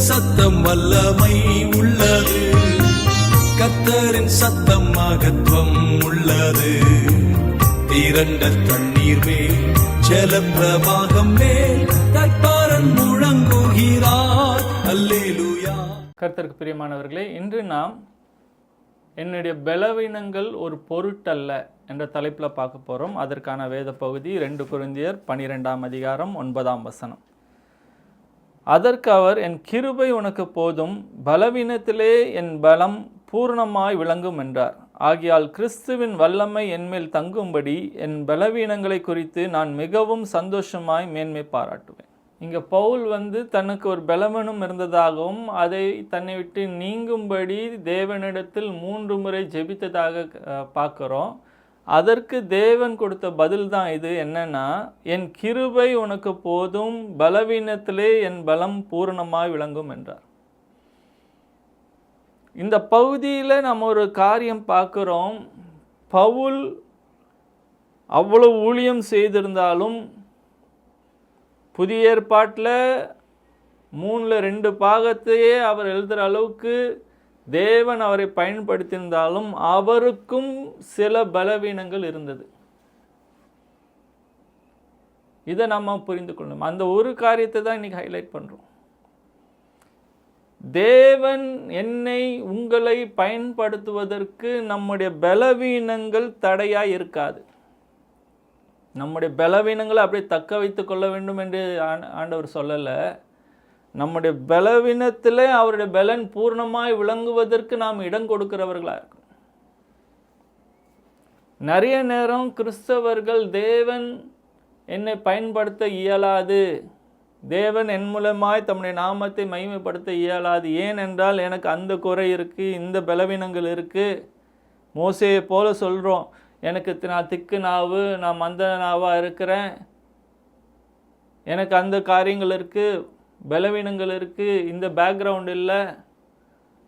சத்தம் வல்லமை உள்ளது. கத்தரின் சத்தம் மகத்துவம் உள்ளது. திரண்ட தண்ணீர் மேல் ஜலப்பிரவாகம் மேல் கற்பாரன் முழங்குகிறார். அல்லேலூயா. கர்த்தருக்கு பிரியமானவர்களே இன்று நாம் என்னுடைய பலவீனங்கள் ஒரு பொருட்டல்ல என்ற தலைப்பில் பார்க்க போகிறோம் அதற்கான வேத பகுதி ரெண்டு குருந்தியர் பனிரெண்டாம் அதிகாரம் ஒன்பதாம் வசனம். அதற்கு அவர் என் கிருபை உனக்கு போதும் பலவீனத்திலே என் பலம் பூர்ணமாய் விளங்கும் என்றார். ஆகியால் கிறிஸ்துவின் வல்லமை என்மேல் தங்கும்படி என் பலவீனங்களை குறித்து நான் மிகவும் சந்தோஷமாய் மேன்மை பாராட்டுவேன். இங்கே பவுல் வந்து தனக்கு ஒரு பலவீனம் இருந்ததாகவும் அதை தன்னை விட்டு நீங்கும்படி தேவனிடத்தில் மூன்று முறை ஜெபித்ததாக பார்க்குறோம். அதற்கு தேவன் கொடுத்த பதில் தான் இது. என்னன்னா என் கிருபை உனக்கு போதும் பலவீனத்திலே என் பலம் பூரணமாக விளங்கும் என்றார். இந்த பகுதியில் நம்ம ஒரு காரியம் பார்க்குறோம். பவுல் அவ்வளவு ஊழியம் செய்திருந்தாலும் புதிய ஏற்பாட்டில் மூணில் ரெண்டு பாகத்தையே அவர் எழுதுகிற அளவுக்கு தேவன் அவரை பயன்படுத்தியிருந்தாலும் அவருக்கும் சில பலவீனங்கள் இருந்தது. இதை நம்ம புரிந்து கொள்ளணும். அந்த ஒரு காரியத்தை தான் இன்றைக்கி ஹைலைட் பண்ணுறோம் தேவன் என்னை உங்களை பயன்படுத்துவதற்கு நம்முடைய பலவீனங்கள் தடையாக இருக்காது. நம்முடைய பலவீனங்களை அப்படியே தக்க வைத்து கொள்ள வேண்டும் என்று ஆண்டவர் சொல்லலை. நம்முடைய பலவீனத்தில் அவருடைய பலன் பூர்ணமாய் விளங்குவதற்கு நாம் இடம் கொடுக்கிறவர்களாக இருக்கணும். நிறைய நேரம் கிறிஸ்தவர்கள் தேவன் என்னை பயன்படுத்த இயலாது. தேவன் என் மூலமாய் தம்முடைய நாமத்தை மகிமைப்படுத்த இயலாது. ஏனென்றால் எனக்கு அந்த குறை இருக்குது இந்த பலவீனங்கள் இருக்குது மோசையை போல சொல்கிறோம் எனக்கு தி- நான் திக்கு நாவு நான் மந்த நாவாக இருக்கிறேன். எனக்கு அந்த காரியங்கள் இருக்குது பலவீனங்கள் இருக்குது இந்த பேக்ரவுண்ட் இல்லை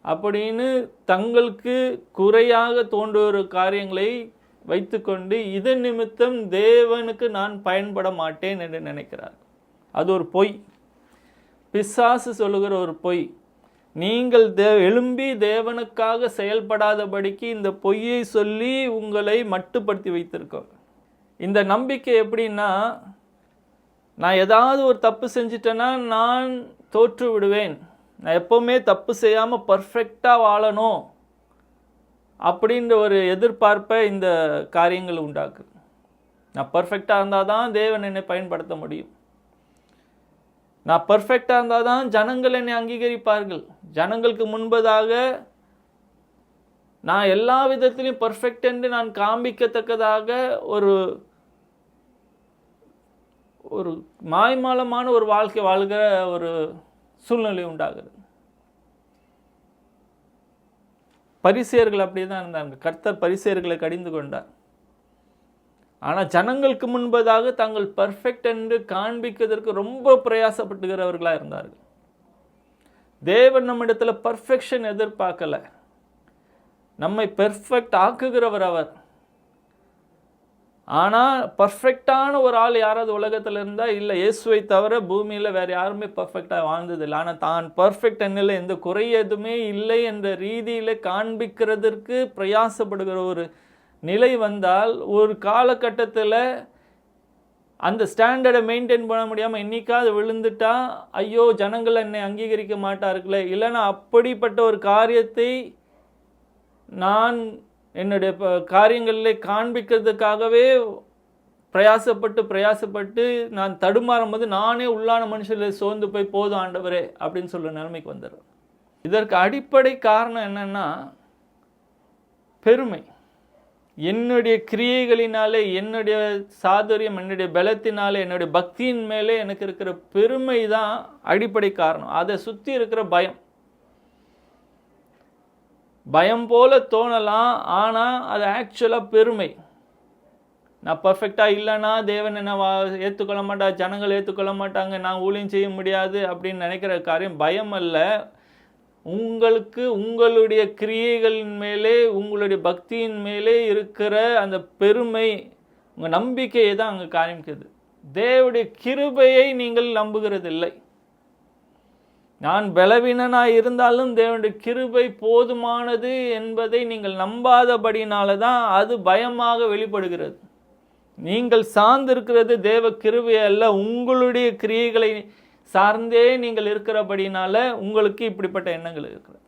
அப்படின்னு தங்களுக்கு குறையாக தோன்றுகிற காரியங்களை வைத்துக்கொண்டு இதன் நிமித்தம் தேவனுக்கு நான் பயன்பட மாட்டேன் என்று நினைக்கிறார். அது ஒரு பொய். பிசாசு சொல்லுகிற ஒரு பொய். நீங்கள் தே எழும்பி தேவனுக்காக செயல்படாதபடிக்கு இந்த பொய்யை சொல்லி உங்களை மட்டுப்படுத்தி வைத்திருக்கோம். இந்த நம்பிக்கை எப்படின்னா நான் ஏதாவது ஒரு தப்பு செஞ்சிட்டேன்னா நான் தோற்று விடுவேன். நான் எப்போவுமே தப்பு செய்யாமல் பர்ஃபெக்டாக வாழணும் அப்படின்ற ஒரு எதிர்பார்ப்பை இந்த காரியங்கள் உண்டாக்குது. நான் பர்ஃபெக்டாக இருந்தால் தான் தேவன் என்னை பயன்படுத்த முடியும். நான் பர்ஃபெக்டாக இருந்தால் தான் ஜனங்கள் என்னை அங்கீகரிப்பார்கள். ஜனங்களுக்கு முன்பதாக நான் எல்லா விதத்திலையும் பர்ஃபெக்ட் என்று நான் காண்பிக்கத்தக்கதாக ஒரு ஒரு மாய்மாலமான ஒரு வாழ்க்கை வாழ்கிற ஒரு சூழ்நிலை உண்டாகுது. பரிசேயர்கள் அப்படியே தான் இருந்தாங்க. கர்த்தர் பரிசேயர்களை கடிந்து கொண்டார். ஆனால் ஜனங்களுக்கு முன்பதாக தாங்கள் பர்ஃபெக்ட் என்று காண்பிக்கிறதற்கு ரொம்ப பிரயாசப்பட்டுகிறவர்களாக இருந்தார்கள். தேவன் நம்மிடத்தில் பர்ஃபெக்ஷன் எதிர்பார்க்கலை. நம்மை பெர்ஃபெக்ட் ஆக்குகிறவர் அவர். ஆனால் பர்ஃபெக்டான ஒரு ஆள் யாராவது உலகத்தில் இருந்தால் இல்லை இயேசுவை தவிர பூமியில் வேறு யாருமே பர்ஃபெக்டாக வாழ்ந்ததில்லை. ஆனால் தான் பர்ஃபெக்ட் என்னில் எந்த குறை எதுவுமே இல்லை என்ற ரீதியில் காண்பிக்கிறதற்கு பிரயாசப்படுகிற ஒரு நிலை வந்தால் ஒரு காலகட்டத்தில் அந்த ஸ்டாண்டர்டை மெயின்டைன் பண்ண முடியாமல் என்றைக்காவது விழுந்துட்டா ஐயோ ஜனங்கள் என்னை அங்கீகரிக்க மாட்டார்களே. இல்லைன்னா அப்படிப்பட்ட ஒரு காரியத்தை நான் என்னுடைய காரியங்களில் காண்பிக்கிறதுக்காகவே பிரயாசப்பட்டு பிரயாசப்பட்டு நான் தடுமாறும் போது நானே உள்ளான மனுஷர்களை சோர்ந்து போய் போதும் ஆண்டவரே அப்படின்னு சொல்கிற நிலைமைக்கு வந்துடுறேன் இதற்கு அடிப்படை காரணம் என்னென்னா பெருமை. என்னுடைய கிரியைகளினாலே என்னுடைய சாதுரியம் என்னுடைய பலத்தினாலே என்னுடைய பக்தியின் மேலே எனக்கு இருக்கிற பெருமை தான் அடிப்படை காரணம். அதை சுற்றி இருக்கிற பயம். பயம் போல தோணலாம் ஆனால் அது ஆக்சுவலாக பெருமை. நான் பர்ஃபெக்டாக இல்லைன்னா தேவன் என்ன வா ஏற்றுக்கொள்ள மாட்டா ஜனங்கள் ஏற்றுக்கொள்ள மாட்டாங்க நான் ஊழியம் செய்ய முடியாது அப்படின்னு நினைக்கிற காரியம் பயம் அல்ல. உங்களுக்கு உங்களுடைய கிரியைகளின் மேலே உங்களுடைய பக்தியின் மேலே இருக்கிற அந்த பெருமை உங்கள் நம்பிக்கையை தான் அங்கே காமிக்குது தேவடைய கிருபையை நீங்கள் நம்புகிறதில்லை. நான் பலவீனனாக இருந்தாலும் தேவனுடைய கிருபை போதுமானது என்பதை நீங்கள் நம்பாதபடினால தான் அது பயமாக வெளிப்படுகிறது. நீங்கள் சார்ந்திருக்கிறது தேவ கிருபை அல்ல உங்களுடைய கிரியைகளை சார்ந்தே நீங்கள் இருக்கிறபடினால உங்களுக்கு இப்படிப்பட்ட எண்ணங்கள் இருக்கிறது.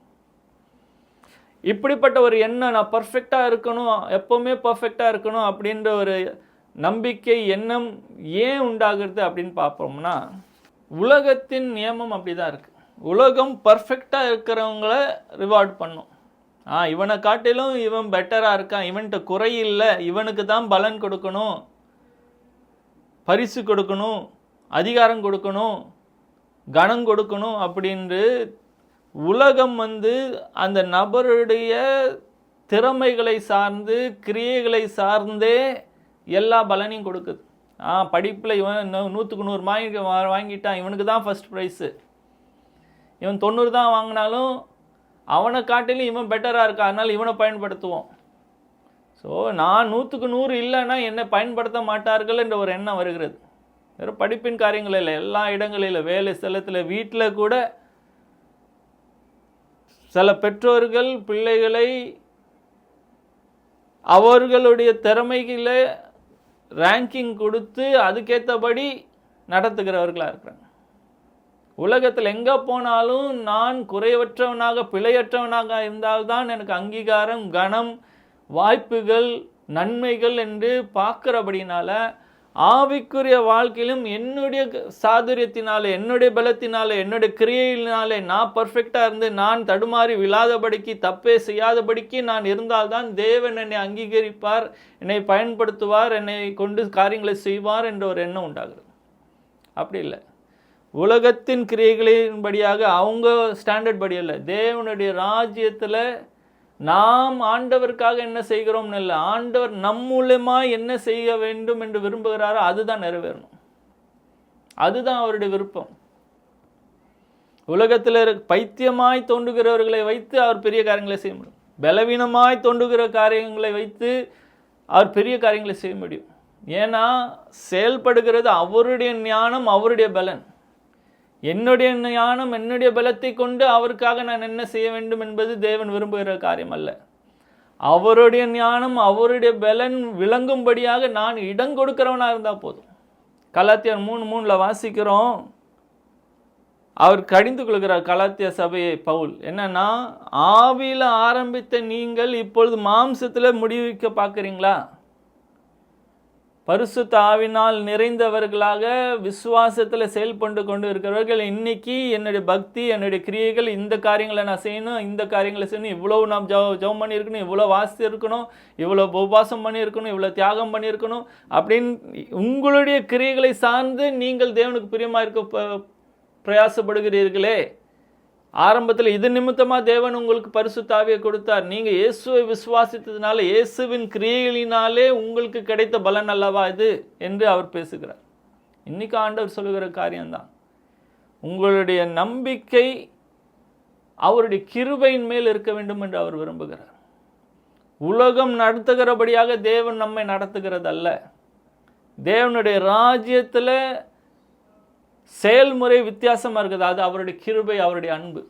இப்படிப்பட்ட ஒரு எண்ணம் நான் பர்ஃபெக்டாக இருக்கணும் எப்போவுமே பர்ஃபெக்டாக இருக்கணும் அப்படின்ற ஒரு நம்பிக்கை எண்ணம் ஏன் உண்டாகிறது அப்படின்னு பார்ப்போம்னா உலகத்தின் நியமம் அப்படி தான் இருக்குது உலகம் பர்ஃபெக்டாக இருக்கிறவங்கள ரிவார்ட் பண்ணும். ஆ இவனை காட்டிலும் இவன் பெட்டராக இருக்கான். இவன்கிட்ட குறையில்லை இவனுக்கு தான் பலன் கொடுக்கணும். பரிசு கொடுக்கணும். அதிகாரம் கொடுக்கணும். கனம் கொடுக்கணும் அப்படின்று உலகம் வந்து அந்த நபருடைய திறமைகளை சார்ந்து கிரியைகளை சார்ந்தே எல்லா பலனையும் கொடுக்குது. ஆ படிப்பில் இவன் நூற்றுக்கு நூறு மார்க் வாங்கிட்டான். இவனுக்கு தான் ஃபஸ்ட் ப்ரைஸு இவன் தொண்ணூறு தான் வாங்கினாலும் அவனை காட்டிலும் இவன் பெட்டராக இருக்கா? அதனால் இவனை பயன்படுத்துவோம். ஸோ நான் நூற்றுக்கு நூறு இல்லைன்னா என்னை பயன்படுத்த மாட்டார்கள் என்ற ஒரு எண்ணம் வருகிறது. வெறும் படிப்பின் காரியங்கள் இல்லை எல்லா இடங்களிலும் வேலை ஸ்தலத்தில் வீட்டில் கூட சில பெற்றோர்கள் பிள்ளைகளை அவர்களுடைய திறமைகளை ரேங்கிங் கொடுத்து அதுக்கேற்றபடி நடத்துகிறவர்களாக இருக்கிறாங்க. உலகத்தில் எங்கே போனாலும் நான் குறைவற்றவனாக பிழையற்றவனாக இருந்தால்தான் எனக்கு அங்கீகாரம் கனம் வாய்ப்புகள் நன்மைகள் என்று பார்க்குறபடினால ஆவிக்குரிய வாழ்க்கையிலும் என்னுடைய சாதுரியத்தினால என்னுடைய பலத்தினால என்னுடைய கிரியையினாலே நான் பர்ஃபெக்டாக இருந்து நான் தடுமாறி விழாதபடிக்கு தப்பே செய்யாதபடிக்கு நான் இருந்தால்தான் தேவன் என்னை அங்கீகரிப்பார் என்னை பயன்படுத்துவார் என்னை கொண்டு காரியங்களை செய்வார் என்ற ஒரு எண்ணம் உண்டாகிறது. அப்படி இல்லை. உலகத்தின் கிரியைகளின்படியாக அவங்க ஸ்டாண்டர்ட் படி இல்லை தேவனுடைய ராஜ்யத்தில் நாம் ஆண்டவருக்காக என்ன செய்கிறோம்னு இல்லை ஆண்டவர் நம் மூலமாக என்ன செய்ய வேண்டும் என்று விரும்புகிறாரோ அதுதான் நிறைவேறணும். அதுதான் அவருடைய விருப்பம். உலகத்தில் இருக்க- பைத்தியமாய் தோன்றுகிறவர்களை வைத்து அவர் பெரிய காரியங்களை செய்ய முடியும். பலவீனமாய் தோன்றுகிற காரியங்களை வைத்து அவர் பெரிய காரியங்களை செய்ய முடியும். ஏன்னா செயல்படுகிறது அவருடைய ஞானம் அவருடைய பலன். என்னுடைய ஞானம் என்னுடைய பலத்தை கொண்டு அவருக்காக நான் என்ன செய்ய வேண்டும் என்பது தேவன் விரும்புகிற காரியம் அல்ல அவருடைய ஞானம் அவருடைய பலன் விளங்கும்படியாக நான் இடம் கொடுக்கிறவனாக இருந்தால் போதும். கலாத்தியார் மூணு மூணில் வாசிக்கிறோம். அவர் கடிந்து கொள்கிறார் கலாத்திய சபையை பவுல். என்னன்னா ஆவியில் ஆரம்பித்த நீங்கள் இப்பொழுது மாம்சத்தில் முடிவிக்க பார்க்குறீங்களா? பரிசு தாவினால் நிறைந்தவர்களாக விசுவாசத்தில் செயல்பட்டு கொண்டு இருக்கிறவர்கள் இன்னைக்கு என்னுடைய பக்தி என்னுடைய கிரியைகள் இந்த காரியங்களை நான் செய்யணும் இந்த காரியங்களை செய்யணும் இவ்வளவு நாம் ஜவ ஜெபம் பண்ணியிருக்கணும் இவ்வளோ வாசி இருக்கணும் இவ்வளோ உபவாசம் பண்ணியிருக்கணும் இவ்வளோ தியாகம் பண்ணியிருக்கணும் அப்படின்னு உங்களுடைய கிரியைகளை சார்ந்து நீங்கள் தேவனுக்கு பிரியமாக இருக்க ப- பிரயாசப்படுகிறீர்களே. ஆரம்பத்தில் இது நிமித்தமாக தேவன் உங்களுக்கு பரிசுத்தாவியை கொடுத்தார். நீங்கள் இயேசுவை விசுவாசித்ததுனால இயேசுவின் கிரியைகளினாலே உங்களுக்கு கிடைத்த பலன் அல்லவா இது என்று அவர் பேசுகிறார். இன்னைக்கு ஆண்டவர் சொல்லுகிற காரியம்தான். உங்களுடைய நம்பிக்கை அவருடைய கிருபையின் மேல் இருக்க வேண்டும் என்று அவர் விரும்புகிறார். உலகம் நடத்துகிறபடியாக தேவன் நம்மை நடத்துகிறதல்ல. தேவனுடைய ராஜ்யத்தில் செயல்முறை வித்தியாசமாக இருக்குது. அது அவருடைய கிருபை அவருடைய அன்பு.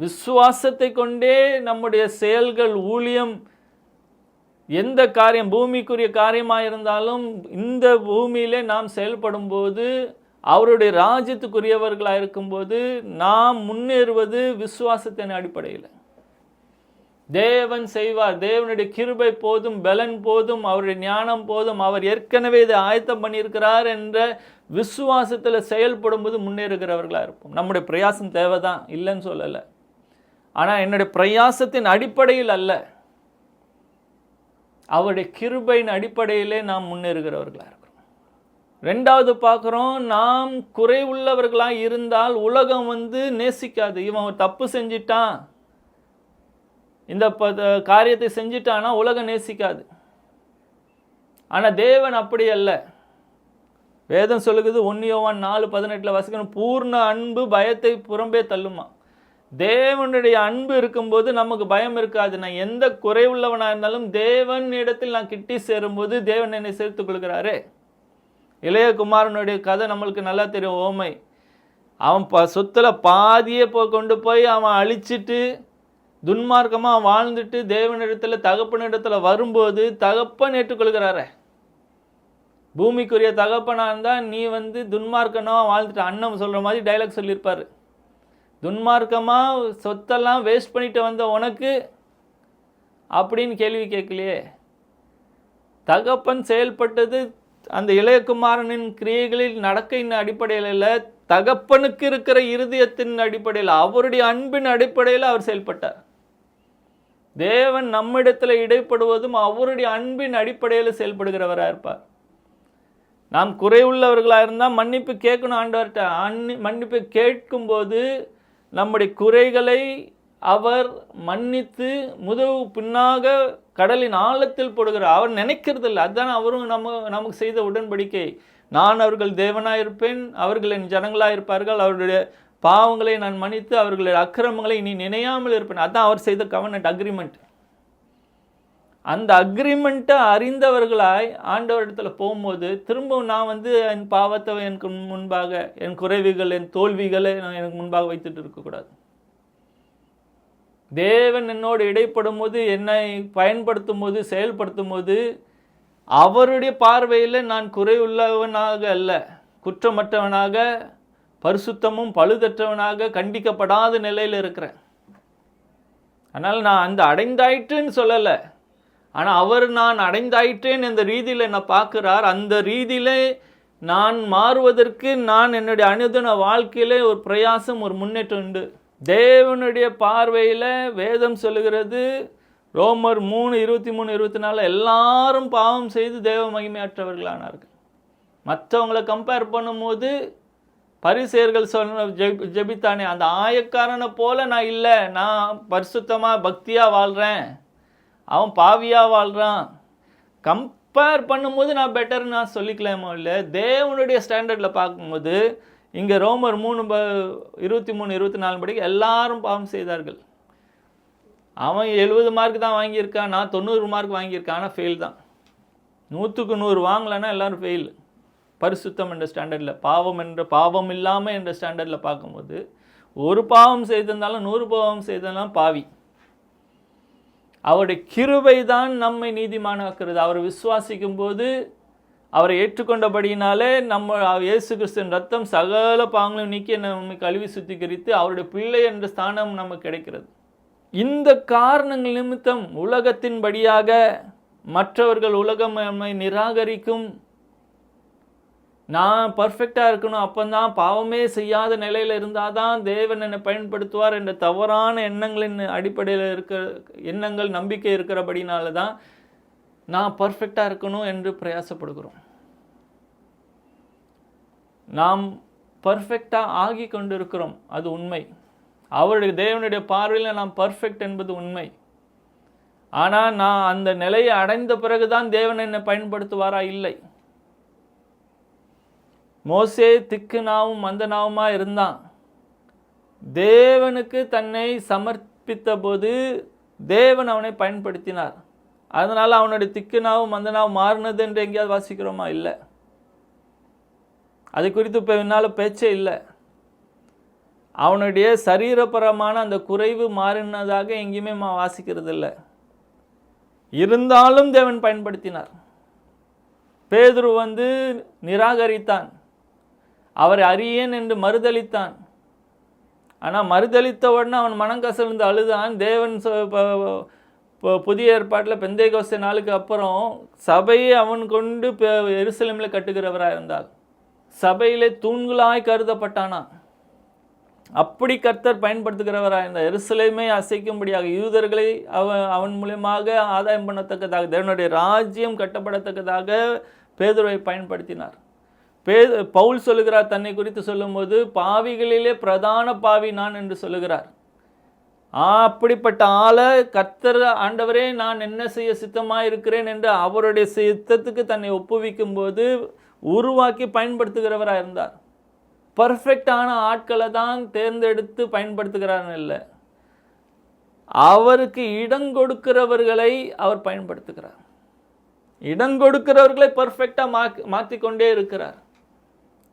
விசுவாசத்தை கொண்டே நம்முடைய செயல்கள் ஊழியம் எந்த காரியம் பூமிக்குரிய காரியமாக இருந்தாலும் இந்த பூமியிலே நாம் செயல்படும் போது அவருடைய ராஜ்யத்துக்குரியவர்களாக இருக்கும்போது நாம் முன்னேறுவது விசுவாசத்தின் அடிப்படையில். தேவன் செய்வார். தேவனுடைய கிருபை போதும் பலன் போதும் அவருடைய ஞானம் போதும் அவர் ஏற்கனவே இதை ஆயத்தம் பண்ணியிருக்கிறார் என்ற விசுவாசத்தில் செயல்படும்போது முன்னேறுகிறவர்களாக இருப்போம். நம்முடைய பிரயாசம் தேவை தான் இல்லைன்னு சொல்லலை. ஆனால் என்னுடைய பிரயாசத்தின் அடிப்படையில் அல்ல. அவருடைய கிருபையின் அடிப்படையிலே நாம் முன்னேறுகிறவர்களாக இருக்கிறோம். ரெண்டாவது பார்க்குறோம் நாம் குறை உள்ளவர்களாக இருந்தால் உலகம் வந்து நேசிக்காது. இவன் தப்பு செஞ்சிட்டான். இந்த ப காரியத்தை செஞ்சிட்டான்னா உலகம் நேசிக்காது. ஆனால் தேவன் அப்படி அல்ல. வேதம் சொல்லுகிறது ஒன்னியோவான் நாலு பதினெட்டில் வசிக்கணும். பூர்ண அன்பு பயத்தை புறம்பே தள்ளுமா? தேவனுடைய அன்பு இருக்கும்போது நமக்கு பயம் இருக்காது. நான் எந்த குறைவுள்ளவனாக இருந்தாலும் தேவன் இடத்தில் நான் கிட்டி சேரும்போது தேவன் என்னை சேர்த்துக் கொள்கிறாரே. இளையகுமாரனுடைய கதை நம்மளுக்கு நல்லா தெரியும். ஓமை. அவன் ப சொத்தில் பாதியே போ கொண்டு போய் அவன் அழிச்சிட்டு துன்மார்க்கமாக வாழ்ந்துட்டு தேவனிடத்தில் தகப்பனிடத்தில் வரும்போது தகப்பன் ஏற்றுக்கொள்கிறாரே. பூமிக்குரிய தகப்பனாக இருந்தால் நீ வந்து துன்மார்க்கமாக வாழ்ந்துட்டு அண்ணன் சொல்கிற மாதிரி டைலாக் சொல்லியிருப்பார். துன்மார்க்கமாக சொத்தெல்லாம் வேஸ்ட் பண்ணிட்டு வந்த உனக்கு அப்படின்னு கேள்வி கேட்கலையே. தகப்பன் செயல்பட்டது அந்த இளையகுமாரனின் கிரியைகளில் நடக்கையின் அடிப்படையில் இல்லை தகப்பனுக்கு இருக்கிற இருதயத்தின் அடிப்படையில் அவருடைய அன்பின் அடிப்படையில் அவர் செயல்பட்டார். தேவன் நம்மிடத்தில் இடைப்படுவதும் அவருடைய அன்பின் அடிப்படையில் செயல்படுகிறவராக இருப்பார். நாம் குறைவுள்ளவர்களாக இருந்தால் மன்னிப்பு கேட்கணும் ஆண்டவர்கிட்ட. அன்னி மன்னிப்பு கேட்கும்போது நம்முடைய குறைகளை அவர் மன்னித்து முதுகு பின்னாக கடலின் ஆழத்தில் போடுகிறார். அவர் நினைக்கிறதில்ல. அதுதான் அவரும் நம்ம நமக்கு செய்த உடன்படிக்கை. நான் அவர்கள் தேவனாக இருப்பேன். அவர்கள் என் ஜனங்களாக இருப்பார்கள். அவருடைய பாவங்களை நான் மன்னித்து அவர்களுடைய அக்கிரமங்களை இனி நினையாமல் இருப்பேன். அதான் அவர் செய்த கவர்னட் அக்ரிமெண்ட் அந்த அக்ரிமெண்ட்டை அறிந்தவர்களாய் ஆண்டவரிடத்தில் போகும்போது திரும்பவும் நான் வந்து என் பாவத்தை எனக்கு முன்பாக என் குறைவுகள் என் தோல்விகளை நான் எனக்கு முன்பாக வைத்துட்டு இருக்கக்கூடாது. தேவன் என்னோடு இடைப்படும் போது என்னை பயன்படுத்தும் போது செயல்படுத்தும் போது அவருடைய பார்வையில் நான் குறைவுள்ளவனாக அல்ல குற்றமற்றவனாக பரிசுத்தமும் பழுதற்றவனாக கண்டிக்கப்படாத நிலையில் இருக்கிறேன். அதனால் நான் அந்த அடைந்தாயிற்றுன்னு சொல்லலை. ஆனால் அவர் நான் அடைந்தாயிற்றேன் இந்த ரீதியில் என்னை பார்க்குறார்? அந்த ரீதியில் நான் மாறுவதற்கு நான் என்னுடைய அனுதின வாழ்க்கையிலே ஒரு பிரயாசம் ஒரு முன்னேற்றம் உண்டு. தேவனுடைய பார்வையில் வேதம் சொல்லுகிறது ரோமர் மூணு இருபத்தி மூணு இருபத்தி நாலு எல்லாரும் பாவம் செய்து தேவ மகிமையற்றவர்களானார்கள். மற்றவங்களை கம்பேர் பண்ணும்போது பரிசேர்கள் சொன்ன ஜெபி ஜெபித்தானே அந்த ஆயக்காரனை போல நான் இல்லை நான் பரிசுத்தமாக பக்தியாக வாழ்கிறேன் அவன் பாவியாக வாழ்கிறான் கம்பேர் பண்ணும்போது நான் பெட்டர்னு நான் சொல்லிக்கலாமோ இல்லை? தேவனுடைய ஸ்டாண்டர்டில் பார்க்கும்போது இங்கே ரோமர் மூணு ப இருபத்தி மூணு இருபத்தி நாலு படிக்கு எல்லாரும் பாவம் செய்தார்கள். அவன் எழுபது மார்க் தான் வாங்கியிருக்கான் நான் தொண்ணூறு மார்க் வாங்கியிருக்கான் ஆனால் ஃபெயில் தான். நூற்றுக்கு நூறு வாங்கலைன்னா எல்லாரும் ஃபெயில் பரிசுத்தம் என்ற ஸ்டாண்டர்டில் பாவம் என்ற பாவம் இல்லாமல் என்ற ஸ்டாண்டர்டில் பார்க்கும்போது ஒரு பாவம் செய்திருந்தாலும் நூறு பாவம் செய்திருந்தாலும் பாவி. அவருடைய கிருபை தான் நம்மை நீதிமானாக்குறது. அவர் விசுவாசிக்கும் போது அவரை ஏற்றுக்கொண்டபடியினாலே நம்ம இயேசு கிறிஸ்துவின் ரத்தம் சகல பாங்களும் நீக்கி நம்மை கழுவி சுத்திகரித்து அவருடைய பிள்ளை என்ற ஸ்தானம் நமக்கு கிடைக்கிறது. இந்த காரணங்கள் நிமித்தம் உலகத்தின்படியாக மற்றவர்கள் உலகம் நம்மை நிராகரிக்கும் நான் பர்ஃபெக்டாக இருக்கணும் அப்போந்தான் பாவமே செய்யாத நிலையில் இருந்தால் தான் தேவன் என்னை பயன்படுத்துவார் என்ற தவறான எண்ணங்களின் அடிப்படையில் இருக்கிற எண்ணங்கள் நம்பிக்கை இருக்கிறபடினால தான் நான் பர்ஃபெக்டாக இருக்கணும் என்று பிரயாசப்படுகிறோம். நாம் பர்ஃபெக்டாக ஆகி கொண்டிருக்கிறோம் அது உண்மை. அவருடைய தேவனுடைய பார்வையில் நாம் பர்ஃபெக்ட் என்பது உண்மை. ஆனால் நான் அந்த நிலையை அடைந்த பிறகுதான் தேவன் என்னை பயன்படுத்துவாரா? இல்லை. மோசே திக்கு நாவும் மந்த நாவுமா இருந்தான். தேவனுக்கு தன்னை சமர்ப்பித்த போது தேவன் அவனை பயன்படுத்தினார். அதனால் அவனுடைய திக்கு நாவும் மந்த நாவும் மாறினது என்று எங்கேயாவது வாசிக்கிறோமா? இல்லை. அது குறித்து இப்போ என்னால் பேச்சே இல்லை. அவனுடைய சரீரபரமான அந்த குறைவு மாறினதாக எங்கேயுமே மா வாசிக்கிறது இல்லை. இருந்தாலும் தேவன் பயன்படுத்தினார். பேதுரு வந்து நிராகரித்தான். அவரை அறியேன் என்று மறுதளித்தான் ஆனால் மறுதளித்த உடனே அவன் மனம் கசழ்ந்து அழுதான். தேவன் சொ- புதிய ஏற்பாட்டில் பெந்தைகோஸ்தே நாளுக்கு அப்புறம் சபையை அவன் கொண்டு எருசலேமில் கட்டுகிறவராக இருந்தார் சபையிலே தூண்களாய் கருதப்பட்டானா? அப்படி கர்த்தர் பயன்படுத்துகிறவராக இருந்தார் எருசலேமை அசைக்கும்படியாக யூதர்களை அவன் அவன் மூலியமாக ஆதாயம் பண்ணத்தக்கதாக தேவனுடைய ராஜ்யம் கட்டப்படத்தக்கதாக பேதுருவை பயன்படுத்தினார். பே பவுல் சொல்லுகிறார் தன்னை குறித்து சொல்லும்போது பாவிகளிலே பிரதான பாவி நான் என்று சொல்லுகிறார். அப்படிப்பட்ட ஆளை கத்தர் ஆண்டவரே நான் என்ன செய்ய சித்தமாக இருக்கிறேன் என்று அவருடைய சித்தத்துக்கு தன்னை ஒப்புவிக்கும் போது உருவாக்கி பயன்படுத்துகிறவராக இருந்தார். பர்ஃபெக்டான ஆட்களை தான் தேர்ந்தெடுத்து பயன்படுத்துகிறார் இல்லை அவருக்கு இடம் கொடுக்கிறவர்களை அவர் பயன்படுத்துகிறார். இடம் கொடுக்கிறவர்களை பர்ஃபெக்டாக மாற்றி மாற்றிக்கொண்டே இருக்கிறார்.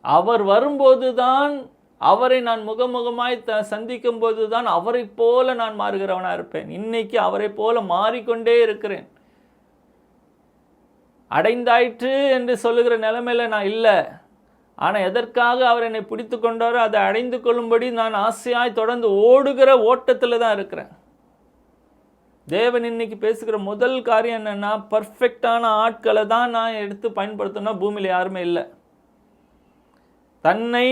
அவர் வரும்போது தான் அவரை நான் முகமுகமாய் த சந்திக்கும் போது தான் அவரை போல நான் மாறுகிறவனாக இருப்பேன். இன்னைக்கு அவரை போல மாறிக்கொண்டே இருக்கிறேன். அடைந்தாயிற்று என்று சொல்லுகிற நிலைமையில் நான் இல்லை. ஆனால் எதற்காக அவர் என்னை பிடித்து கொண்டாரோ அதை அடைந்து கொள்ளும்படி நான் ஆசையாய் தொடர்ந்து ஓடுகிற ஓட்டத்தில் தான் இருக்கிறேன். தேவன் இன்னைக்கு பேசுகிற முதல் காரியம் என்னென்னா பர்ஃபெக்டான ஆட்களை தான் நான் எடுத்து பயன்படுத்தணும்னா பூமியில் யாருமே இல்லை. தன்னை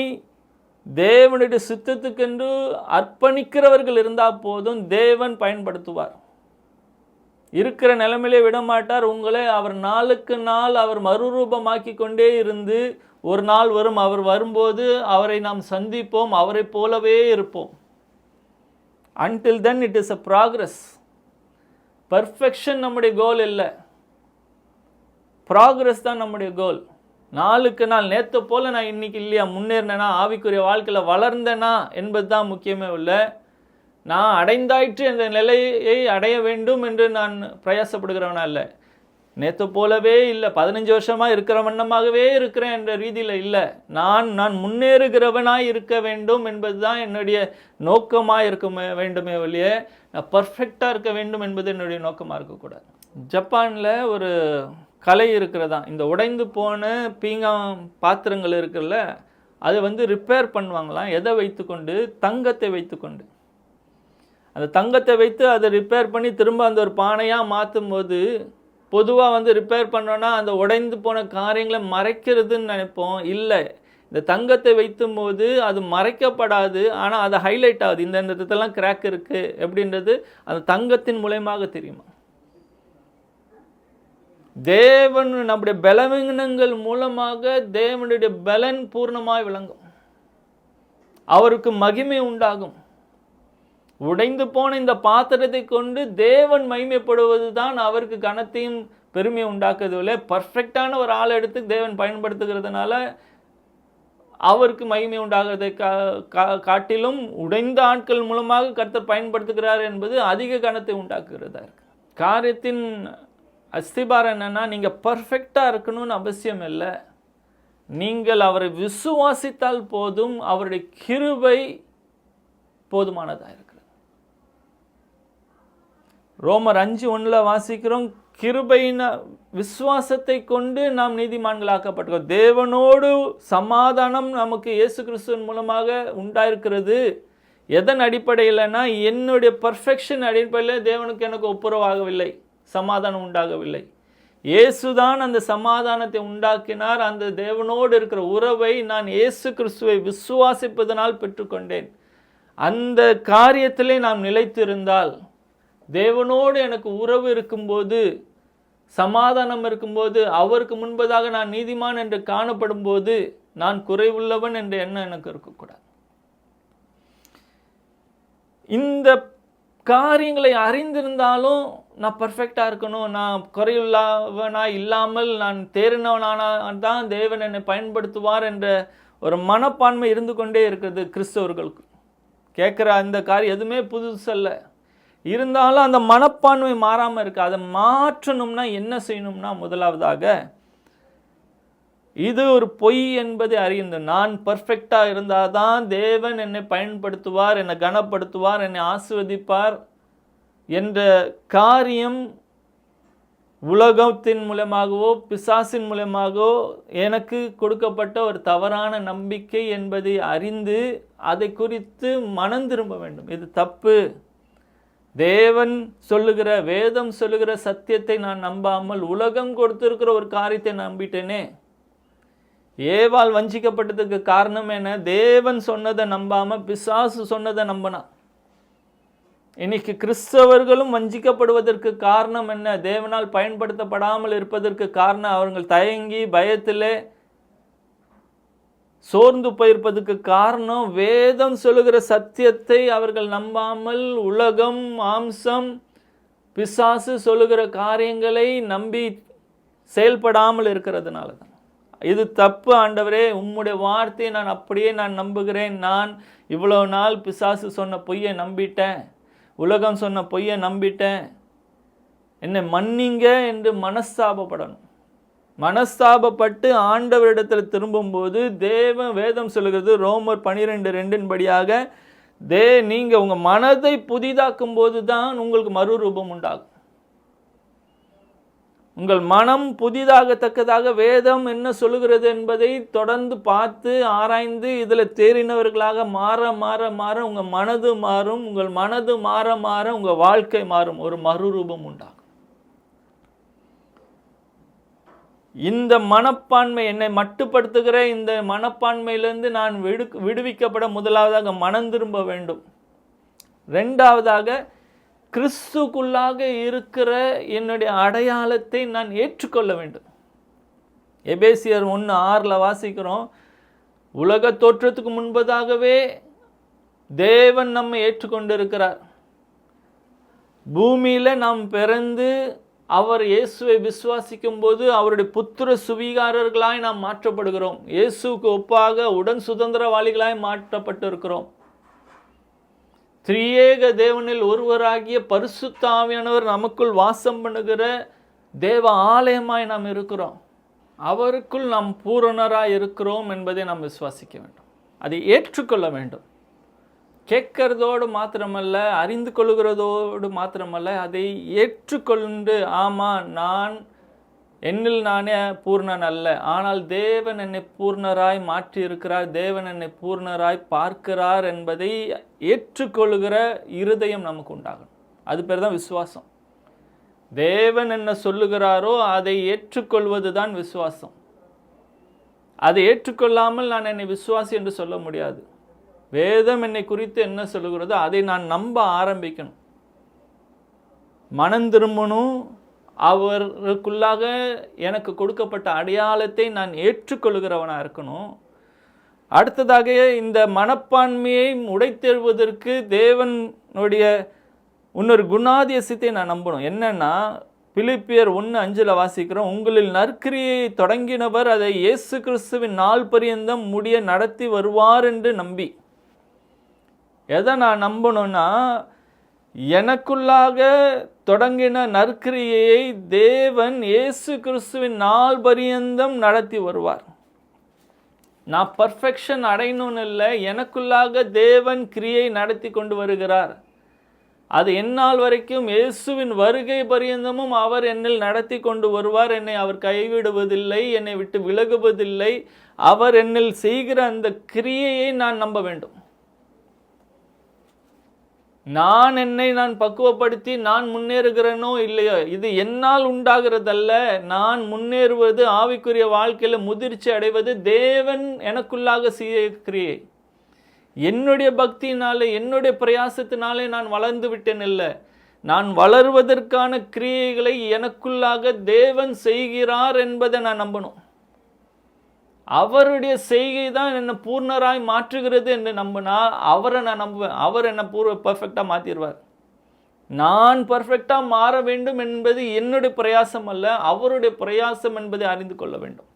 தேவனுடைய சித்தத்துக்கென்று அர்ப்பணிக்கிறவர்கள் இருந்தால் போதும் தேவன் பயன்படுத்துவார். இருக்கிற நிலைமையிலே விடமாட்டார். உங்களை அவர் நாளுக்கு நாள் அவர் மறுரூபமாக்கி கொண்டே இருந்து ஒரு நாள் வரும். அவர் வரும்போது அவரை நாம் சந்திப்போம். அவரை போலவே இருப்போம். Until then it is a progress perfection நம்முடைய கோல் இல்லை. ப்ராக்ரஸ் தான் நம்முடைய கோல் நாளுக்கு நாள் நேற்று போல் நான் இன்னைக்கு இல்லையா? முன்னேறினேனா? ஆவிக்குரிய வாழ்க்கையில் வளர்ந்தேனா? என்பது தான் முக்கியமே இல்லை நான் அடைந்தாயிற்று என்ற நிலையை அடைய வேண்டும் என்று நான் பிரயாசப்படுகிறவனா இல்லை. நேற்று போலவே இல்லை பதினஞ்சு வருஷமாக இருக்கிற வண்ணமாகவே இருக்கிறேன் என்ற ரீதியில் இல்லை. நான் நான் முன்னேறுகிறவனாய் இருக்க வேண்டும் என்பது தான் என்னுடைய நோக்கமாக இருக்க வேண்டுமே ஒழிய நான் பர்ஃபெக்டாக இருக்க வேண்டும் என்பது என்னுடைய நோக்கமாக இருக்கக்கூடாது. ஜப்பானில் ஒரு கலை இருக்கிறதா? இந்த உடைந்து போன பீங்காம் பாத்திரங்கள் இருக்குல்ல அதை வந்து ரிப்பேர் பண்ணுவாங்களாம் எதை வைத்துக்கொண்டு? தங்கத்தை வைத்துக்கொண்டு. அந்த தங்கத்தை வைத்து அதை ரிப்பேர் பண்ணி திரும்ப அந்த ஒரு பானையாக மாற்றும் போது பொதுவாக வந்து ரிப்பேர் பண்ணோன்னா அந்த உடைந்து போன காரியங்களை மறைக்கிறதுன்னு நினைப்போம். இல்லை. இந்த தங்கத்தை வைத்தும் போது அது மறைக்கப்படாது ஆனால் அது ஹைலைட் ஆகுது. இந்த இந்த இடத்துலலாம் கிராக் இருக்குது எப்படின்றது அந்த தங்கத்தின் மூலயமாக தெரியுமா? தேவன் நம்முடைய பலவீனங்கள் மூலமாக தேவனுடைய பலன் பூர்ணமாய் விளங்கும். அவருக்கு மகிமை உண்டாகும். உடைந்து போன இந்த பாத்திரத்தை கொண்டு தேவன் மகிமைப்படுவது தான் அவருக்கு கனத்தையும் பெருமையை உண்டாக்குறதில்லை பர்ஃபெக்டான ஒரு ஆளை எடுத்து தேவன் பயன்படுத்துகிறதுனால அவருக்கு மகிமை உண்டாகிறதை கா கா- காட்டிலும் உடைந்த ஆட்கள் மூலமாக கர்த்தர் பயன்படுத்துகிறார் என்பது அதிக கனத்தை உண்டாக்குகிறதா இருக்கு. காரியத்தின் அஸ்திபாரம் என்னென்னா நீங்கள் பர்ஃபெக்டாக இருக்கணும்னு அவசியம் இல்லை. நீங்கள் அவரை விசுவாசித்தால் போதும் அவருடைய கிருபை போதுமானதாக இருக்கிறது. ரோமர் அஞ்சு ஒன்றில் வாசிக்கிறோம் கிருபையின விசுவாசத்தை கொண்டு நாம் நீதிமான்களாக்கப்பட்டிருக்கோம் தேவனோடு சமாதானம் நமக்கு இயேசு கிறிஸ்துவின் மூலமாக உண்டாயிருக்கிறது. எதன் அடிப்படையில்னா என்னுடைய பர்ஃபெக்ஷன் அடிப்படையில் தேவனுக்கு எனக்கு ஒப்புரவாகவில்லை. சமாதானம் உண்டாகவில்லை. இயேசுதான் அந்த சமாதானத்தை உண்டாக்கினார். அந்த தேவனோடு இருக்கிற உறவை நான் இயேசு கிறிஸ்துவை விசுவாசிப்பதனால் பெற்றுக்கொண்டேன். அந்த காரியத்திலே நாம் நிலைத்திருந்தால் தேவனோடு எனக்கு உறவு இருக்கும்போது சமாதானம் இருக்கும்போது அவருக்கு முன்பதாக நான் நீதிமான் என்று காணப்படும் போது நான் குறைவுள்ளவன் என்ற எண்ணம் எனக்கு இருக்கக்கூடாது. இந்த காரியங்களை அறிந்திருந்தாலும் நான் பர்ஃபெக்டாக இருக்கணும் நான் குறையுள்ளவனா இல்லாமல் நான் தேறினவனானா தான் தேவன் என்னை பயன்படுத்துவார் என்ற ஒரு மனப்பான்மை இருந்து கொண்டே இருக்கிறது கிறிஸ்தவர்களுக்கு. கேட்குற அந்த காரியம் எதுவுமே புதுசல்ல இருந்தாலும் அந்த மனப்பான்மை மாறாமல் இருக்குது அதை மாற்றணும்னா என்ன செய்யணும்னா முதலாவதாக இது ஒரு பொய் என்பதை அறிந்து நான் பர்ஃபெக்டாக இருந்தால் தான் தேவன் என்னை பயன்படுத்துவார் என்னை கனப்படுத்துவார் என்னை ஆசிர்வதிப்பார் என்ற காரியம் உலகத்தின் மூலமாகவோ பிசாசின் மூலமாகவோ எனக்கு கொடுக்கப்பட்ட ஒரு தவறான நம்பிக்கை என்பதை அறிந்து அதை குறித்து மனம் திரும்ப வேண்டும். இது தப்பு. தேவன் சொல்லுகிற வேதம் சொல்லுகிற சத்தியத்தை நான் நம்பாமல் உலகம் கொடுத்திருக்கிற ஒரு காரியத்தை நம்பிட்டேனே. ஏவால் வஞ்சிக்கப்பட்டதுக்கு காரணம் என்ன? தேவன் சொன்னதை நம்பாமல் பிசாசு சொன்னதை நம்பினான். இன்னைக்கு கிறிஸ்தவர்களும் வஞ்சிக்கப்படுவதற்கு காரணம் என்ன? தேவனால் பயன்படுத்தப்படாமல் இருப்பதற்கு காரணம் அவர்கள் தயங்கி பயத்திலே சோர்ந்து போயிருப்பதுக்கு காரணம் வேதம் சொல்லுகிற சத்தியத்தை அவர்கள் நம்பாமல் உலகம் மாம்சம் பிசாசு சொல்லுகிற காரியங்களை நம்பி செயல்படாமல் இருக்கிறதுனால தான். இது தப்பு ஆண்டவரே உம்முடைய வார்த்தையை நான் அப்படியே நான் நம்புகிறேன். நான் இவ்வளோ நாள் பிசாசு சொன்ன பொய்யை நம்பிட்டேன். உலகம் சொன்ன பொய்யை நம்பிட்டேன். என்னை மன்னிங்க என்று மனஸ்தாபப்படணும். மனஸ்தாபப்பட்டு ஆண்டவரிடத்தில் திரும்பும்போது தேவன் வேதம் சொல்கிறது ரோமர் பனிரெண்டு ரெண்டின் படியாக தே நீங்கள் உங்கள் மனதை புதிதாக்கும் போது தான் உங்களுக்கு மறுரூபம் உண்டாகும். உங்கள் மனம் புதிதாகத்தக்கதாக வேதம் என்ன சொல்லுகிறது என்பதை தொடர்ந்து பார்த்து ஆராய்ந்து இதில் தேறினவர்களாக மாற மாற மாற உங்கள் மனது மாறும். உங்கள் மனது மாற மாற உங்கள் வாழ்க்கை மாறும். ஒரு மறுரூபம் உண்டாகும். இந்த மனப்பான்மை என்னை மட்டுப்படுத்துகிற இந்த மனப்பான்மையிலிருந்து நான் விடு விடுவிக்கப்பட முதலாவதாக மனம் திரும்ப வேண்டும். ரெண்டாவதாக கிறிஸ்துக்குள்ளாக இருக்கிற என்னுடைய அடையாளத்தை நான் ஏற்றுக்கொள்ள வேண்டும். எபேசியர் ஒன்று ஆறில் வாசிக்கிறோம் உலக தோற்றத்துக்கு முன்பதாகவே தேவன் நம்மை ஏற்றுக்கொண்டிருக்கிறார். பூமியில் நாம் பிறந்து அவர் இயேசுவை விசுவாசிக்கும் போது அவருடைய புத்திர சுவீகாரர்களாய் நாம் மாற்றப்படுகிறோம். இயேசுக்கு ஒப்பாக உடன் சுதந்திரவாளிகளாய் மாற்றப்பட்டிருக்கிறோம். திரியேக தேவனில் ஒருவராகிய பரிசுத்தாவியானவர் நமக்குள் வாசம் பண்ணுகிற தேவ ஆலயமாய் நாம் இருக்கிறோம். அவருக்குள் நாம் பூரணராக இருக்கிறோம் என்பதை நாம் விசுவாசிக்க வேண்டும். அதை ஏற்றுக்கொள்ள வேண்டும். கேட்கறதோடு மாத்திரமல்ல அறிந்து கொள்கிறதோடு மாத்திரமல்ல அதை ஏற்றுக்கொண்டு ஆமாம் நான் என்னில் நானே பூர்ணன் அல்ல. ஆனால் தேவன் என்னை பூர்ணராய் மாற்றி இருக்கிறார் தேவன் என்னை பூர்ணராய் பார்க்கிறார் என்பதை ஏற்றுக்கொள்கிற இருதயம் நமக்கு உண்டாகும் அது பேர் தான் விசுவாசம். தேவன் என்ன சொல்லுகிறாரோ அதை ஏற்றுக்கொள்வது தான் விசுவாசம். அதை ஏற்றுக்கொள்ளாமல் நான் என்னை விசுவாசி என்று சொல்ல முடியாது. வேதம் என்னை குறித்து என்ன சொல்லுகிறதோ அதை நான் நம்ப ஆரம்பிக்கணும். மனம் திரும்பணும் அவருக்குள்ளாக எனக்கு கொடுக்கப்பட்ட அடையாளத்தை நான் ஏற்றுக்கொள்கிறவனாக இருக்கணும். அடுத்ததாக இந்த மனப்பான்மையை உடைத்தெழுவதற்கு தேவனுடைய இன்னொரு குணாதிசயத்தை நான் நம்பணும். என்னென்னா பிலிப்பியர் ஒன்று அஞ்சில் வாசிக்கிறோம் உங்களில் நற்கிரியை தொடங்கினவர் அதை இயேசு கிறிஸ்துவின் நாள் பரியந்தம் முடிய நடத்தி வருவார் என்று நம்பி. எதை நான் நம்பணும்னா எனக்குள்ளாக தொடங்கின நற்கிரியையை தேவன் இயேசு கிறிஸ்துவின் நாள் பரியந்தம் நடத்தி வருவார். நான் பர்ஃபெக்ஷன் அடையணும்னு இல்லை எனக்குள்ளாக தேவன் கிரியை நடத்தி கொண்டு வருகிறார். அது எந்நாள் வரைக்கும் இயேசுவின் வருகை பரியந்தமும் அவர் என்னில் நடத்தி கொண்டு வருவார். என்னை அவர் கைவிடுவதில்லை என்னை விட்டு விலகுவதில்லை. அவர் என்னில் செய்கிற அந்த கிரியையை நான் நம்ப வேண்டும். நான் என்னை நான் பக்குவப்படுத்தி நான் முன்னேறுகிறேனோ இல்லையோ இது என்னால் உண்டாகிறதல்ல. நான் முன்னேறுவது ஆவிக்குரிய வாழ்க்கையில் முதிர்ச்சி அடைவது தேவன் எனக்குள்ளாக செய்ய கிரியை. என்னுடைய பக்தியினாலே என்னுடைய பிரயாசத்தினாலே நான் வளர்ந்து விட்டேன் இல்லை. நான் வளருவதற்கான கிரியைகளை எனக்குள்ளாக தேவன் செய்கிறார் என்பதை நான் நம்பணும். அவருடைய செய்கை தான் என்னை பூர்ணராய் மாற்றுகிறது என்று நம்பினா அவரை நான் நம்புவேன் அவர் என்னை பூர்வ பர்ஃபெக்டாக மாற்றிடுவார் நான் பர்ஃபெக்டாக மாற வேண்டும் என்பது என்னுடைய பிரயாசம் அல்ல அவருடைய பிரயாசம் என்பதை அறிந்து கொள்ள வேண்டும்.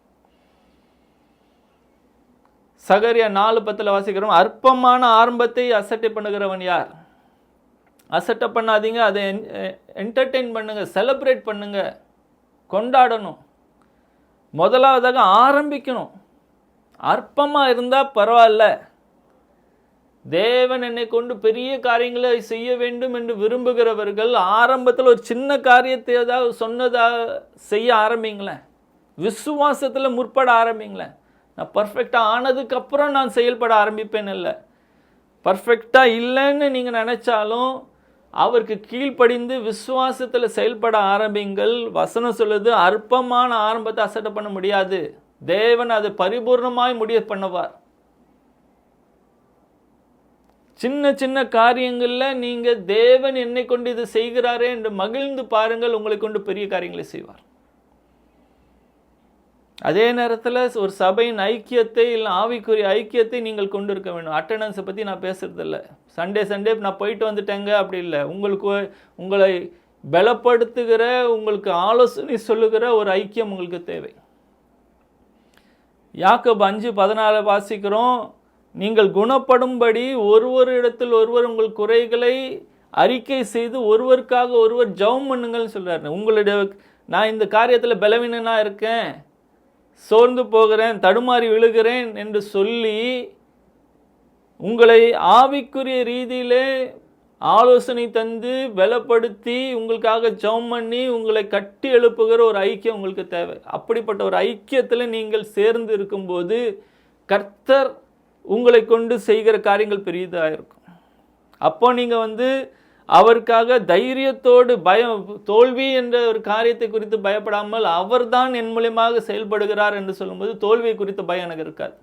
சகரியா நாலு பத்தில் வாசிக்கிறோம் அற்பமான ஆரம்பத்தை அசட்டை பண்ணுகிறவன் யார்? அசட்டை பண்ணாதீங்க அதை என்டர்டெயின் பண்ணுங்கள் செலப்ரேட் பண்ணுங்கள் கொண்டாடணும். முதலாவதாக ஆரம்பிக்கணும். அற்பமாக இருந்தால் பரவாயில்ல. தேவன் என்னை கொண்டு பெரிய காரியங்களை செய்ய வேண்டும் என்று விரும்புகிறவர்கள் ஆரம்பத்தில் ஒரு சின்ன காரியத்தை ஏதாவது சொன்னதாக செய்ய ஆரம்பிங்களேன். விசுவாசத்தில் முற்பட ஆரம்பிங்களேன். நான் பர்ஃபெக்டாக ஆனதுக்கப்புறம் நான் செயல்பட ஆரம்பிப்பேன் இல்லை. பர்ஃபெக்டாக இல்லைன்னு நீங்கள் நினச்சாலும் அவருக்கு கீழ்ப்படிந்து விசுவாசத்தில் செயல்பட ஆரம்பிங்கள். வசனம் சொல்லுது அற்பமான ஆரம்பத்தை அசட்டை பண்ண முடியாது. தேவன் அதை பரிபூர்ணமாய் முடிய பண்ணுவார். சின்ன சின்ன காரியங்களில் நீங்கள் தேவன் என்னை கொண்டு இது செய்கிறாரே என்று மகிழ்ந்து பாருங்கள் உங்களை கொண்டு பெரிய காரியங்களை செய்வார். அதே நேரத்தில் ஒரு சபையின் ஐக்கியத்தை இல்லை ஆவிக்குரிய ஐக்கியத்தை நீங்கள் கொண்டு இருக்க வேண்டும். அட்டண்டன்ஸை பற்றி நான் பேசுகிறதில்ல சண்டே சண்டே நான் போயிட்டு வந்துட்டேங்க அப்படி இல்லை. உங்களுக்கு உங்களை பலப்படுத்துகிற உங்களுக்கு ஆலோசனை சொல்லுகிற ஒரு ஐக்கியம் உங்களுக்கு தேவை. யாக்கப் அஞ்சு பதினாலு வாசிக்கிறோம். நீங்கள் குணப்படும்படி ஒருவர் இடத்தில் ஒருவர் உங்கள் குறைகளை அறிக்கை செய்து ஒருவருக்காக ஒருவர் ஜெபம் பண்ணுங்கள்னு சொல்கிறாரு உங்களுடைய நான் இந்த காரியத்தில் பலவீனனாக இருக்கேன். சோர்ந்து போகிறேன் தடுமாறி விழுகிறேன் என்று சொல்லி உங்களை ஆவிக்குரிய ரீதியிலே ஆலோசனை தந்து பலப்படுத்தி உங்களுக்காக ஜெபம் பண்ணி உங்களை கட்டி எழுப்புகிற ஒரு ஐக்கியம் உங்களுக்கு தேவை. அப்படிப்பட்ட ஒரு ஐக்கியத்தில் நீங்கள் சேர்ந்து இருக்கும்போது கர்த்தர் உங்களை கொண்டு செய்கிற காரியங்கள் பெரியதாக இருக்கும். அப்போ நீங்கள் வந்து அவருக்காக தைரியத்தோடு பயம் தோல்வி என்ற ஒரு காரியத்தை குறித்து பயப்படாமல் அவர்தான் என் மூலியமாக செயல்படுகிறார் என்று சொல்லும்போது தோல்வியை குறித்த பயம் எனக்கு இருக்காது.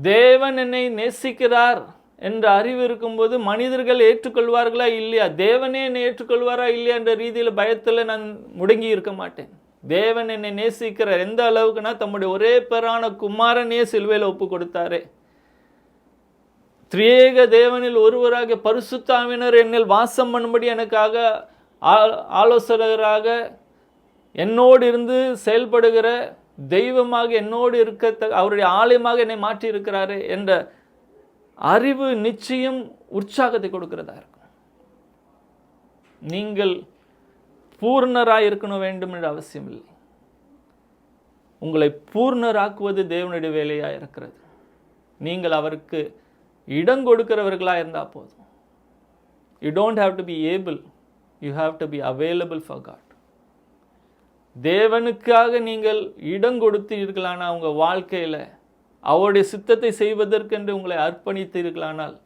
தேவன் என்னை நேசிக்கிறார் என்ற அறிவு இருக்கும்போது மனிதர்கள் ஏற்றுக்கொள்வார்களா இல்லையா? தேவனே என்னை ஏற்றுக்கொள்வாரா இல்லையா என்ற ரீதியில் பயத்தில் நான் முடங்கி இருக்க மாட்டேன். தேவன் என்னை நேசிக்கிறார். எந்த அளவுக்குனா தம்முடைய ஒரே பேரான குமாரனே சிலுவையில் ஒப்பு கொடுத்தாரே. திரியேக தேவனில் ஒருவராக பரிசுத்தாவினர் என்னில் வாசம் பண்ணும்படி எனக்காக ஆ- ஆலோசகராக என்னோடு இருந்து செயல்படுகிற தெய்வமாக என்னோடு இருக்க அவருடைய ஆலயமாக என்னை மாற்றி இருக்கிறாரு என்ற அறிவு நிச்சயம் உற்சாகத்தை கொடுக்கிறதா இருக்கும். நீங்கள் பூர்ணராக இருக்கணும் வேண்டும் என்ற அவசியம் இல்லை. உங்களை பூர்ணராக்குவது தேவனுடைய வேலையாக இருக்கிறது. நீங்கள் அவருக்கு இடம் கொடுக்கிறவர்களாக இருந்தால் போதும். You don't have to be able you have to be available for God தேவனுக்காக நீங்கள் இடம் கொடுத்தீர்களானால் உங்கள் வாழ்க்கையில் அவருடைய சித்தத்தை செய்வதற்கென்று உங்களை அர்ப்பணித்தீர்களானால்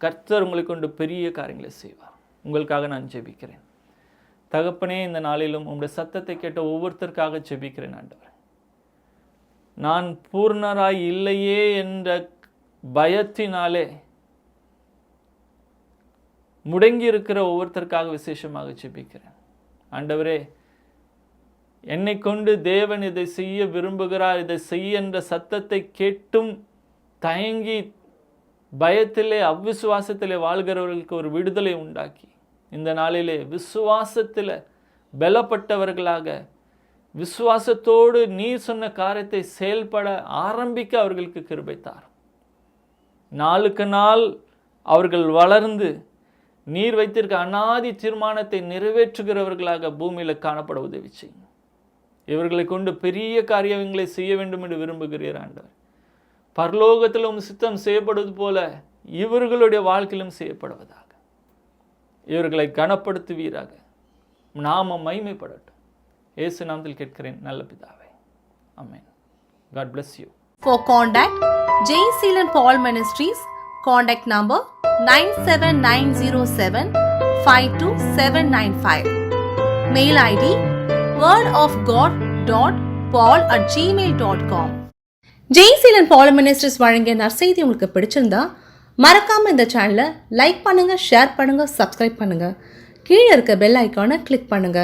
கர்த்தர் உங்களை கொண்டு பெரிய காரியங்களை செய்வார். உங்களுக்காக நான் ஜெபிக்கிறேன். தகப்பனே இந்த நாளிலும் உங்களுடைய சத்தத்தை கேட்ட ஒவ்வொருத்தருக்காக ஜெபிக்கிறேன் ஆண்டவர். நான் பூர்ணராய் இல்லையே என்ற பயத்தினாலே முடங்கி இருக்கிற ஒவ்வொருத்தருக்காக விசேஷமாக ஜெபிக்கிறேன். ஆண்டவரே என்னை கொண்டு தேவன் இதை செய்ய விரும்புகிறார் இதை செய்ய என்ற சத்தத்தை கேட்டும் தயங்கி பயத்திலே அவ்விசுவாசத்திலே வாழ்கிறவர்களுக்கு ஒரு விடுதலை உண்டாக்கி. இந்த நாளிலே விசுவாசத்தில் பலப்பட்டவர்களாக விசுவாசத்தோடு நீர் சொன்ன காரியத்தை செயல்பட ஆரம்பிக்க அவர்களுக்கு கிருபைத்தார் நாளுக்கு நாள் அவர்கள் வளர்ந்து நீர் வைத்திருக்க அனாதி தீர்மானத்தை நிறைவேற்றுகிறவர்களாக பூமியில் காணப்பட உதவி செய்யும். இவர்களை கொண்டு பெரிய காரியங்களை செய்ய வேண்டும் என்று விரும்புகிறீர் ஆண்டவர். பரலோகத்திலும் சித்தம் செய்யப்படுவது போல இவர்களுடைய வாழ்க்கையிலும் செய்யப்படுவதாக. இவர்களை கனப்படுத்துவீராக. நாம மைமைப்படட்டும் ஏசு நாமத்தில் கேட்கிறேன் நல்ல பிதாவே. Amen God bless you for contact Jai Seelan Paul ministries contact number nine seven nine zero seven five two seven nine five mail ID contact number 97907 52795. Mail ID wordofgod.paul at gmail.com. Jaiseelan Paul ministers வழங்கிய நற்செய்தி உங்களுக்கு பிடிச்சிருந்தா மறக்காம இந்த சேனலை like பண்ணுங்க share பண்ணுங்க subscribe பண்ணுங்க கீழே இருக்க பெல் ஐக்கானை கிளிக் பண்ணுங்க